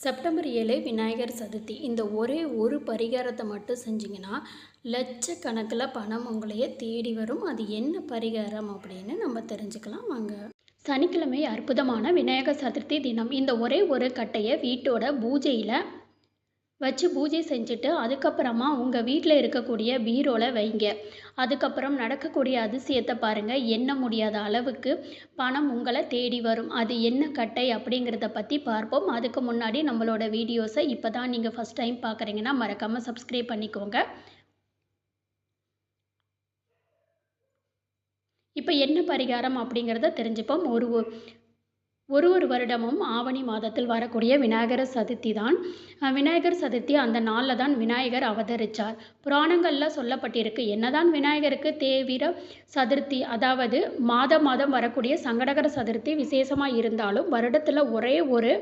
September ஏழு விநாயகர் சதுர்த்தி. இந்த ஒரே ஒரு பரிகாரத்தை மட்டும் செஞ்சிங்கன்னா லட்சக்கணக்கில் பணம் உங்களையே தேடி வரும். அது என்ன பரிகாரம் அப்படின்னு நம்ம தெரிஞ்சுக்கலாம். வாங்க. சனிக்கிழமை அற்புதமான விநாயகர் சதுர்த்தி தினம். இந்த ஒரே ஒரு கட்டையை வீட்டோட பூஜையில் வச்சு பூஜை செஞ்சுட்டு அதுக்கப்புறமா உங்கள் வீட்டில் இருக்கக்கூடிய பீரோவில் வைங்க. அதுக்கப்புறம் நடக்கக்கூடிய அதிசயத்தை பாருங்கள் எண்ண முடியாத அளவுக்கு பணம் உங்களை தேடி வரும். அது என்ன கட்டை அப்படிங்கிறத பற்றி பார்ப்போம். அதுக்கு முன்னாடி நம்மளோட வீடியோஸை இப்போ தான் நீங்கள் ஃபஸ்ட் டைம் பார்க்குறீங்கன்னா மறக்காமல் சப்ஸ்கிரைப் பண்ணிக்கோங்க. இப்போ என்ன பரிகாரம் அப்படிங்கிறத தெரிஞ்சுப்போம். ஒரு ஒரு ஒரு வருடமும் ஆவணி மாதத்தில் வரக்கூடிய விநாயகர் சதுர்த்தி தான். விநாயகர் சதுர்த்தி அந்த நாளில் தான் விநாயகர் அவதரித்தார் புராணங்களில் சொல்லப்பட்டிருக்கு. என்னதான் விநாயகருக்கு தேவிர சதுர்த்தி அதாவது மாதம் மாதம் வரக்கூடிய சங்கடகர சதுர்த்தி விசேஷமாக இருந்தாலும் வருடத்தில் ஒரே ஒரு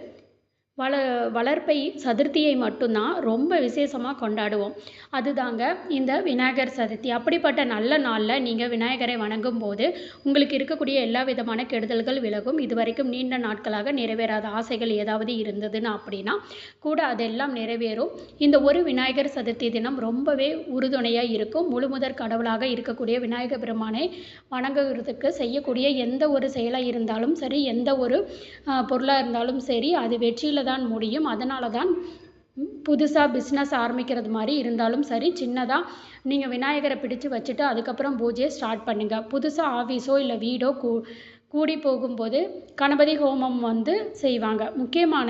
வள வளர்ப்பை சதுர்த்தியை மட்டும்தான் ரொம்ப விசேஷமாக கொண்டாடுவோம். அதுதாங்க இந்த விநாயகர் சதுர்த்தி. அப்படிப்பட்ட நல்ல நாளில் நீங்கள் விநாயகரை வணங்கும் போது உங்களுக்கு இருக்கக்கூடிய எல்லா விதமான கெடுதல்கள் விலகும். இதுவரைக்கும் நீண்ட நாட்களாக நிறைவேறாத ஆசைகள் ஏதாவது இருந்ததுன்னு அப்படின்னா கூட அதெல்லாம் நிறைவேறும். இந்த ஒரு விநாயகர் சதுர்த்தி தினம் ரொம்பவே உறுதுணையாக இருக்கும். முழுமுதற் கடவுளாக இருக்கக்கூடிய விநாயகர் பெருமானை வணங்குறதுக்கு செய்யக்கூடிய எந்த ஒரு செயலாக இருந்தாலும் சரி எந்த ஒரு பொருளாக இருந்தாலும் சரி அது வெற்றியில் தான் முடியும். அதனால தான் புதுசாக பிஸ்னஸ் ஆரம்பிக்கிறது மாதிரி இருந்தாலும் சரி சின்னதாக நீங்கள் விநாயகரை பிடிச்சு வச்சுட்டு அதுக்கப்புறம் பூஜையை ஸ்டார்ட் பண்ணுங்கள் புதுசாக ஆஃபீஸோ இல்லை வீடோ கூ கூடி போகும்போது கணபதி ஹோமம் வந்து செய்வாங்க. முக்கியமான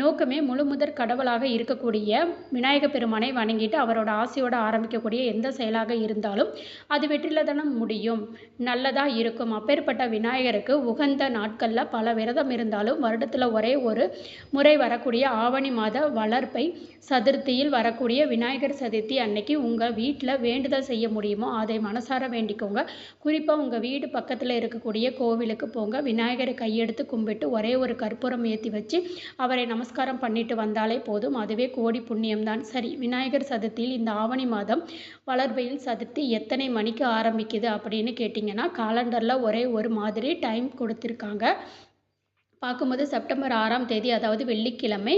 நோக்கமே முழு முதற் கடவுளாக இருக்கக்கூடிய விநாயக பெருமானை வணங்கிட்டு அவரோட ஆசையோடு ஆரம்பிக்கக்கூடிய எந்த செயலாக இருந்தாலும் அது வெற்றியில் தானே முடியும். நல்லதாக இருக்கும். அப்பேற்பட்ட விநாயகருக்கு உகந்த நாட்களில் பல விரதம் இருந்தாலும் வருடத்தில் ஒரே ஒரு முறை வரக்கூடிய ஆவணி மாத வளர்ப்பை சதுர்த்தியில் வரக்கூடிய விநாயகர் சதுர்த்தி அன்னைக்கு உங்கள் வீட்டில் வேண்டுதல் செய்ய முடியுமோ அதை மனசார வேண்டிக்கோங்க. குறிப்பாக உங்கள் வீடு பக்கத்தில் இருக்கக்கூடிய கோவில் கோயிலுக்கு போங்க. விநாயகரை கையெடுத்து கும்பிட்டு ஒரே ஒரு கற்பூரம் ஏற்றி வச்சு அவரை நமஸ்காரம் பண்ணிட்டு வந்தாலே போதும். அதுவே கோடி புண்ணியம்தான். சரி விநாயகர் சதுர்த்தியில் இந்த ஆவணி மாதம் வளர்பையில் சதுர்த்தி எத்தனை மணிக்கு ஆரம்பிக்குது அப்படின்னு கேட்டிங்கன்னா காலண்டரில் ஒரே ஒரு மாதிரி டைம் கொடுத்துருக்காங்க. பார்க்கும்போது செப்டம்பர் ஆறாம் தேதி அதாவது வெள்ளிக்கிழமை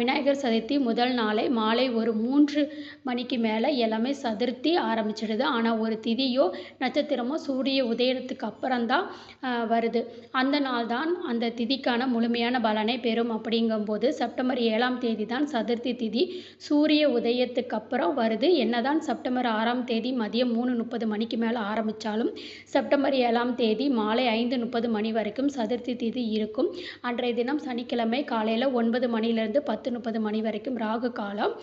விநாயகர் சதுர்த்தி முதல் நாளை மாலை ஒரு மூன்று மணிக்கு மேலே எல்லாமே சதுர்த்தி ஆரம்பிச்சிடுது. ஆனால் ஒரு திதியோ நட்சத்திரமோ சூரிய உதயத்துக்கு அப்புறம்தான் வருது. அந்த நாள் தான் அந்த திதிக்கான முழுமையான பலனை பெறும் அப்படிங்கும்போது செப்டம்பர் ஏழாம் தேதி தான் சதுர்த்தி திதி. சூரிய உதயத்துக்கு அப்புறம் வருது. என்னதான் செப்டம்பர் ஆறாம் தேதி மதியம் மூணு முப்பது மணிக்கு மேலே ஆரம்பித்தாலும் செப்டம்பர் ஏழாம் தேதி மாலை ஐந்து முப்பது மணி வரைக்கும் சதுர்த்தி திதி இருக்கும். அன்றைய தினம் சனிக்கிழமை காலையில் ஒன்பது மணிலேருந்து பத்து முப்பது மணி வரைக்கும் ராகு காலம்.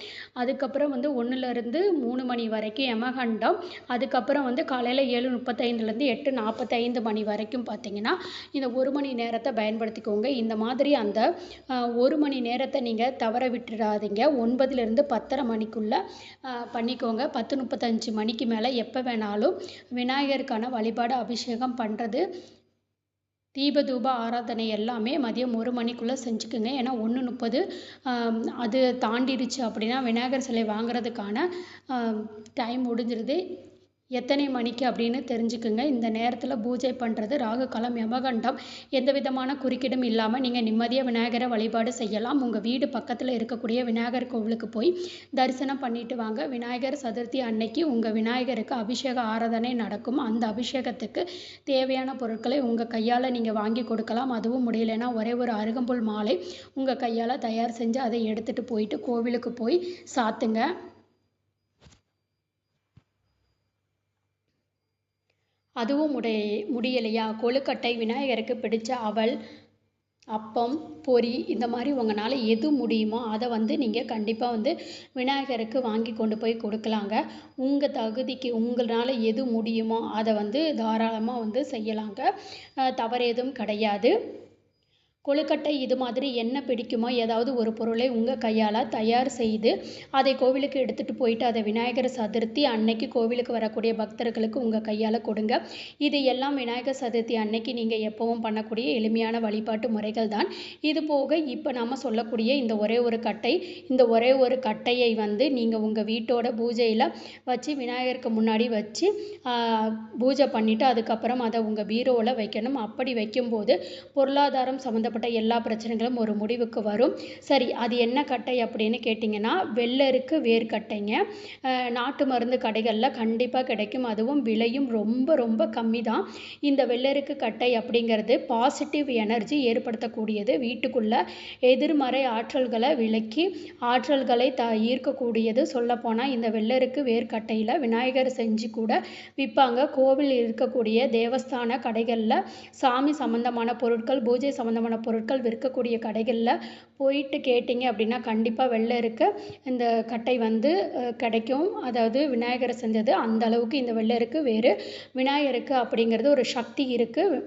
அதுக்கப்புறம் வந்து ஒன்றுலேருந்து மூணு மணி வரைக்கும் யமகண்டம். அதுக்கப்புறம் வந்து காலையில் ஏழு முப்பத்தைந்துலேருந்து எட்டு நாற்பத்தைந்து மணி வரைக்கும் பார்த்தீங்கன்னா இந்த ஒரு மணி நேரத்தை பயன்படுத்திக்கோங்க. இந்த மாதிரி அந்த ஒரு மணி நேரத்தை நீங்கள் தவற விட்டுறாதீங்க. ஒன்பதுலேருந்து பத்தரை மணிக்குள்ளே பண்ணிக்கோங்க. பத்து முப்பத்தஞ்சு மணிக்கு மேலே எப்போ வேணாலும் விநாயகருக்கான வழிபாடு அபிஷேகம் பண்ணுறது தீபதூப ஆராதனை எல்லாமே மதியம் ஒரு மணிக்குள்ளே செஞ்சுக்குங்க. ஏன்னா ஒன்று முப்பது அது தாண்டிடுச்சு அப்படின்னா விநாயகர் சிலை வாங்குறதுக்கான டைம் முடிஞ்சிருது. எத்தனை மணிக்கு அப்படின்னு தெரிஞ்சுக்குங்க. இந்த நேரத்தில் பூஜை பண்ணுறது ராகு காலம் யமகண்டம். எந்த விதமான குறுக்கீடும் இல்லாமல் நீங்கள் நிம்மதியாக விநாயகரை வழிபாடு செய்யலாம். உங்கள் வீடு பக்கத்தில் இருக்கக்கூடிய விநாயகர் கோவிலுக்கு போய் தரிசனம் பண்ணிட்டு வாங்க. விநாயகர் சதுர்த்தி அன்னைக்கு உங்கள் விநாயகருக்கு அபிஷேக ஆராதனை நடக்கும். அந்த அபிஷேகத்துக்கு தேவையான பொருட்களை உங்கள் கையால் நீங்கள் வாங்கி கொடுக்கலாம். அதுவும் முடியலைன்னா ஒரே ஒரு அருகம்புல் மாலை உங்கள் கையால் தயார் செஞ்சு அதை எடுத்துகிட்டு போயிட்டு கோவிலுக்கு போய் சாத்துங்க. அதுவும் முடிய முடியலையா? கொழுக்கட்டை விநாயகருக்கு பிடிச்ச அவல் அப்பம் பொரி இந்த மாதிரி உங்களால் எது முடியுமோ அதை வந்து நீங்கள் கண்டிப்பாக வந்து விநாயகருக்கு வாங்கி கொண்டு போய் கொடுக்கலாங்க. உங்கள் தகுதிக்கு உங்களால் எது முடியுமோ அதை வந்து தாராளமாக வந்து செய்யலாங்க. தவறு எதுவும் கிடையாது. கொழுக்கட்டை இது மாதிரி என்ன பிடிக்குமோ ஏதாவது ஒரு பொருளை உங்கள் கையால் தயார் செய்து அதை கோவிலுக்கு எடுத்துகிட்டு போயிட்டு அதை விநாயகர் சதுர்த்தி அன்னைக்கு கோவிலுக்கு வரக்கூடிய பக்தர்களுக்கு உங்கள் கையால் கொடுங்க. இது எல்லாம் விநாயகர் சதுர்த்தி அன்னைக்கு நீங்கள் எப்பவும் பண்ணக்கூடிய எளிமையான வழிபாட்டு முறைகள் தான். இது போக இப்போ நாம் சொல்லக்கூடிய இந்த ஒரே ஒரு கட்டை இந்த ஒரே ஒரு கட்டையை வந்து நீங்கள் உங்கள் வீட்டோட பூஜையில் வச்சு விநாயகருக்கு முன்னாடி வச்சு பூஜை பண்ணிவிட்டு அதுக்கப்புறம் அதை உங்கள் பீரோவில் வைக்கணும். அப்படி வைக்கும்போது பொருளாதாரம் சம்மந்தப்பட்ட சம்மந்தப்பட்ட எல்லா பிரச்சனைகளும் ஒரு முடிவுக்கு வரும். சரி அது என்ன கட்டை அப்படின்னு கேட்டிங்கன்னா வெள்ளருக்கு வேர்க்கட்டைங்க நாட்டு மருந்து கடைகளில் கண்டிப்பாக கிடைக்கும். அதுவும் விலையும் ரொம்ப ரொம்ப கம்மி தான் இந்த வெள்ளருக்கு கட்டை அப்படிங்கிறது பாசிட்டிவ் எனர்ஜி ஏற்படுத்தக்கூடியது. வீட்டுக்குள்ள எதிர்மறை ஆற்றல்களை விலக்கி ஆற்றல்களை த ஈர்க்கக்கூடியது சொல்லப்போனால் இந்த வெள்ளருக்கு வேர்க்கட்டையில் விநாயகர் செஞ்சு கூட விற்பாங்க கோவில் இருக்கக்கூடிய தேவஸ்தான கடைகளில் சாமி சம்பந்தமான பொருட்கள் பூஜை சம்பந்தமான பொருட்கள் விற்கக்கூடிய கடைகளில் போயிட்டு கேட்டிங்க அப்படின்னா கண்டிப்பாக வெளில இருக்க இந்த கட்டை வந்து கிடைக்கும். அதாவது விநாயகர் செஞ்சது அந்த அளவுக்கு இந்த வெள்ளருக்கு வேறு விநாயகருக்கு அப்படிங்கிறது ஒரு சக்தி இருக்குது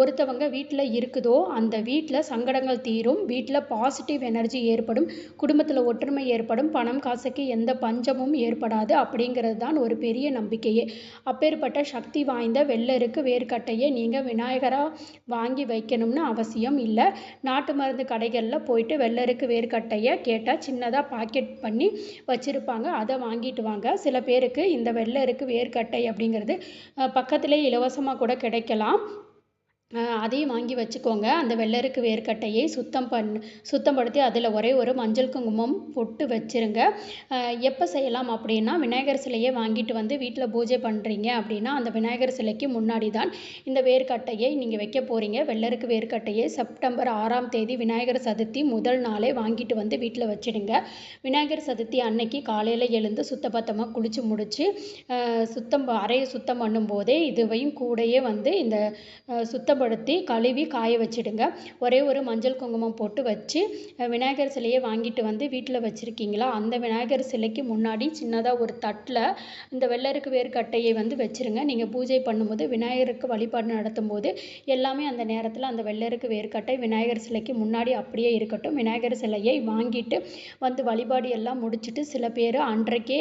ஒருத்தவங்க வீட்டில் இருக்குதோ அந்த வீட்டில் சங்கடங்கள் தீரும். வீட்டில் பாசிட்டிவ் எனர்ஜி ஏற்படும். குடும்பத்தில் ஒற்றுமை ஏற்படும். பணம் காசுக்கு எந்த பஞ்சமும் ஏற்படாது அப்படிங்கிறது தான் ஒரு பெரிய நம்பிக்கையே. அப்பேற்பட்ட சக்தி வாய்ந்த வெள்ளருக்கு வேர்க்கட்டையை நீங்கள் விநாயகராக வாங்கி வைக்கணும்னு அவசியம் இல்லை. நாட்டு மருந்து கடைகளில் போயிட்டு வெள்ளருக்கு வேர்க்கட்டையை கேட்டால் சின்னதாக பாக்கெட் பண்ணி வச்சுருப்பாங்க. அதை வாங்கிட்டு வாங்க. சில பேருக்கு இந்த வெள்ளருக்கு வேர்க்கட்டை அப்படிங்கிறது பக்கத்திலே இலவசமாக கூட கிடைக்கலாம். அதையும் வாங்கி வச்சுக்கோங்க. அந்த வெள்ளருக்கு வேர்க்கட்டையை சுத்தம் பண் சுத்தப்படுத்தி அதில் ஒரே ஒரு மஞ்சள் குங்குமம் பொட்டு வச்சிருங்க. எப்போ செய்யலாம் அப்படின்னா விநாயகர் சிலையை வாங்கிட்டு வந்து வீட்டில் பூஜை பண்ணுறீங்க அப்படின்னா அந்த விநாயகர் சிலைக்கு முன்னாடி தான் இந்த வேர்க்கட்டையை நீங்கள் வைக்க போகிறீங்க வெள்ளருக்கு வேர்க்கட்டையை செப்டம்பர் ஆறாம் தேதி விநாயகர் சதுர்த்தி முதல் நாளே வாங்கிட்டு வந்து வீட்டில் வச்சிடுங்க. விநாயகர் சதுர்த்தி அன்னைக்கு காலையில் எழுந்து சுத்தபத்தமாக குளித்து முடித்து சுத்தம் அறையை சுத்தம் பண்ணும்போதே இதுவையும் கூடயே வந்து இந்த சுத்தம் சுத்தப்படுத்தி கழுவி காய வச்சுடுங்க. ஒரே ஒரு மஞ்சள் குங்குமம் போட்டு வச்சு விநாயகர் சிலையை வாங்கிட்டு வந்து வீட்டில் வச்சுருக்கீங்களா? அந்த விநாயகர் சிலைக்கு முன்னாடி சின்னதாக ஒரு தட்டில் இந்த வெள்ளருக்கு வேர்க்கட்டையை வந்து வச்சிருங்க. நீங்கள் பூஜை பண்ணும்போது விநாயகருக்கு வழிபாடு நடத்தும் போது எல்லாமே அந்த நேரத்தில் அந்த வெள்ளருக்கு வேர்க்கட்டை விநாயகர் சிலைக்கு முன்னாடி அப்படியே இருக்கட்டும். விநாயகர் சிலையை வாங்கிட்டு வந்து வழிபாடு எல்லாம் முடிச்சுட்டு சில பேர் அன்றைக்கே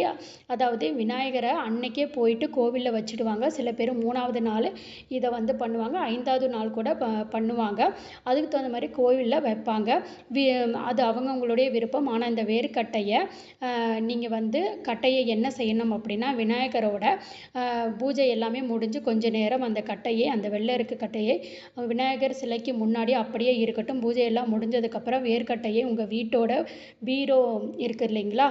அதாவது விநாயகரை அன்னைக்கே போயிட்டு கோவிலில் வச்சுடுவாங்க. சில பேர் மூணாவது நாள் இதை வந்து பண்ணுவாங்க. ஐந்தாவது நாள் கூட ப பண்ணுவாங்க. அதுக்கு தகுந்த மாதிரி கோவிலில் வைப்பாங்க. வி அது அவங்கவுங்களுடைய விருப்பம். ஆனால் இந்த வேர்க்கட்டையை நீங்கள் வந்து கட்டையை என்ன செய்யணும் அப்படின்னா விநாயகரோட பூஜை எல்லாமே முடிஞ்சு கொஞ்ச நேரம் அந்த கட்டையை அந்த வெள்ளருக்கு கட்டையை விநாயகர் சிலைக்கு முன்னாடி அப்படியே இருக்கட்டும். பூஜை எல்லாம் முடிஞ்சதுக்கப்புறம் வேர்க்கட்டையை உங்கள் வீட்டோட பீரோ இருக்குது இல்லைங்களா?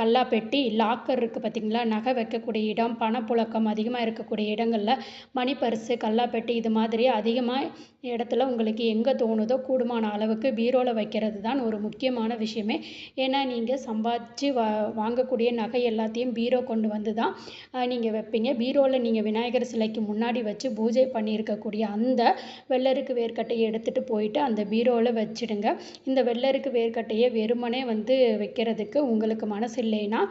கல்லா கல்லாப்பெட்டி லாக்கர் இருக்குது பார்த்தீங்களா நகை வைக்கக்கூடிய இடம் பணப்புழக்கம் அதிகமாக இருக்கக்கூடிய இடங்களில் மணிப்பரிசு பர்ஸு கல்லாப்பெட்டி இது மாதிரி அதிகமாக இடத்துல உங்களுக்கு எங்கே தோணுதோ கூடுமான அளவுக்கு பீரோவில் வைக்கிறது தான் ஒரு முக்கியமான விஷயமே. ஏன்னா நீங்கள் சம்பாதிச்சு வா வாங்கக்கூடிய நகை எல்லாத்தையும் பீரோ கொண்டு வந்து தான் நீங்கள் வைப்பீங்க. பீரோவில் நீங்கள் விநாயகர் சிலைக்கு முன்னாடி வச்சு பூஜை பண்ணியிருக்கக்கூடிய அந்த வெள்ளருக்கு வேர்க்கட்டையை எடுத்துகிட்டு போயிட்டு அந்த பீரோவில் வச்சிடுங்க. இந்த வெள்ளருக்கு வேர்க்கட்டையை வெறுமனே வந்து வைக்கிறதுக்கு உங்களுக்கு மனசு இல்லைன்னா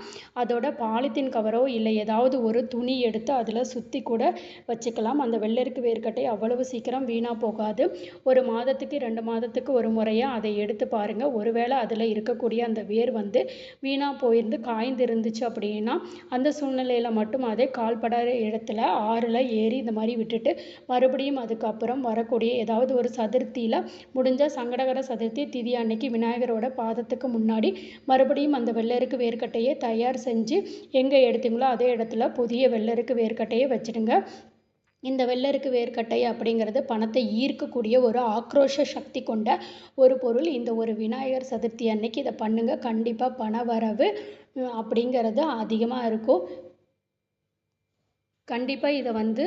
அதோட பாலித்தீன் கவரோ இல்லை ஏதாவது ஒரு துணி எடுத்து அதில் சுற்றி கூட வச்சுக்கலாம். அந்த வெள்ளருக்கு வேர்க்கட்டை அவ்வளவு சீக்கிரம் வீணாக போகாது. ஒரு மாதத்துக்கு ரெண்டு மாதத்துக்கு ஒரு முறையாக அதை எடுத்து பாருங்கள் ஒருவேளை அதில் இருக்கக்கூடிய அந்த வேர் வந்து வீணாக போயிருந்து காய்ந்து இருந்துச்சு அப்படின்னா அந்த சூழ்நிலையில் மட்டும் அதை கால்படாத இடத்துல ஆறில் ஏறி இந்த மாதிரி விட்டுட்டு மறுபடியும் அதுக்கப்புறம் வரக்கூடிய ஏதாவது ஒரு சதுர்த்தியில் முடிஞ்சால் சங்கடகர சதுர்த்தி திதி அன்னைக்கு விநாயகரோட பாதத்துக்கு முன்னாடி மறுபடியும் அந்த வெள்ளருக்கு வேர்க்கட்டையை தயார் செஞ்சு எங்கே எடுத்தீங்களோ அதே இடத்துல புதிய வெள்ளருக்கு வேர்க்கட்டையை வச்சிடுங்க. இந்த வெள்ளருக்கு வேர்க்கட்டை அப்படிங்கிறது பணத்தை ஈர்க்கக்கூடிய ஒரு ஆக்ரோஷ சக்தி கொண்ட ஒரு பொருள். இந்த ஒரு விநாயகர் சதுர்த்தி அன்னைக்கு இதை பண்ணுங்க. கண்டிப்பாக பண வரவு அப்படிங்கிறது அதிகமாக இருக்கும். கண்டிப்பாக இதை வந்து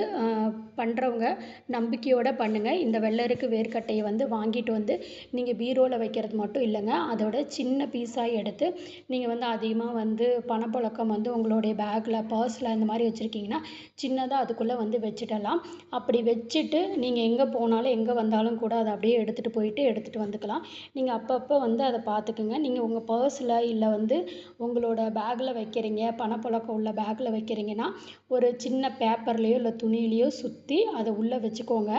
பண்ணுறவங்க நம்பிக்கையோடு பண்ணுங்கள் இந்த வெள்ளருக்கு வேர்க்கட்டையை வந்து வாங்கிட்டு வந்து நீங்கள் பீரோவில் வைக்கிறது மட்டும் இல்லைங்க. அதோட சின்ன பீஸாக எடுத்து நீங்கள் வந்து அதிகமாக வந்து பணப்புழக்கம் வந்து உங்களுடைய பேக்கில் பர்ஸில் இந்த மாதிரி வச்சுருக்கீங்கன்னா சின்னதாக அதுக்குள்ளே வந்து வச்சுடலாம். அப்படி வச்சுட்டு நீங்கள் எங்கே போனாலும் எங்கே வந்தாலும் கூட அதை அப்படியே எடுத்துகிட்டு போயிட்டு எடுத்துகிட்டு வந்துக்கலாம். நீங்கள் அப்பப்போ வந்து அதை பார்த்துக்குங்க. நீங்கள் உங்கள் பர்ஸில் இல்லை வந்து உங்களோட பேக்கில் வைக்கிறீங்க பணப்புழக்கம் உள்ள பேக்கில் வைக்கிறீங்கன்னா ஒரு சின்ன பேப்பர்லேயோ இல்லை துணியிலையோ சுற்றி அதை உள்ளே வச்சுக்கோங்க.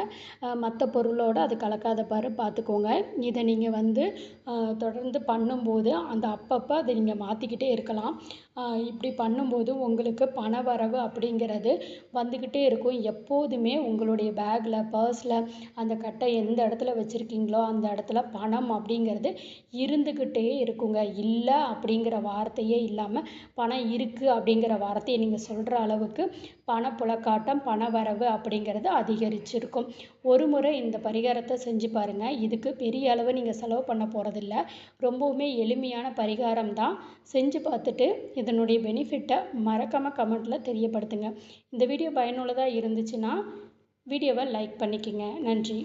மற்ற பொருளோடு அது கலக்காத பாரு பார்த்துக்கோங்க இதை நீங்கள் வந்து தொடர்ந்து பண்ணும்போது அந்த அப்பப்போ அதை நீங்கள் மாற்றிக்கிட்டே இருக்கலாம். இப்படி பண்ணும்போது உங்களுக்கு பண வரவு அப்படிங்கிறது வந்துக்கிட்டே இருக்கும். எப்போதுமே உங்களுடைய பேக்கில் பர்ஸில் அந்த கட்டை எந்த இடத்துல வச்சுருக்கீங்களோ அந்த இடத்துல பணம் அப்படிங்கிறது இருந்துக்கிட்டே இருக்குங்க. இல்லை அப்படிங்கிற வார்த்தையே இல்லாமல் பணம் இருக்குது அப்படிங்கிற வார்த்தையை நீங்கள் சொல்கிற அளவுக்கு பணப்புழக்காட்டம் பண வரவு அப்படிங்கிறது அதிகரிச்சிருக்கும். ஒரு முறை இந்த பரிகாரத்தை செஞ்சு பாருங்கள் இதுக்கு பெரிய அளவு நீங்கள் செலவு பண்ண போகிறதில்ல ரொம்பவுமே எளிமையான பரிகாரம் தான் செஞ்சு பார்த்துட்டு இதனுடைய பெனிஃபிட்டை மறக்காமல் கமெண்ட்டில் தெரியப்படுத்துங்க. இந்த வீடியோ பயனுள்ளதாக இருந்துச்சுன்னா வீடியோவை லைக் பண்ணிக்கோங்க. நன்றி.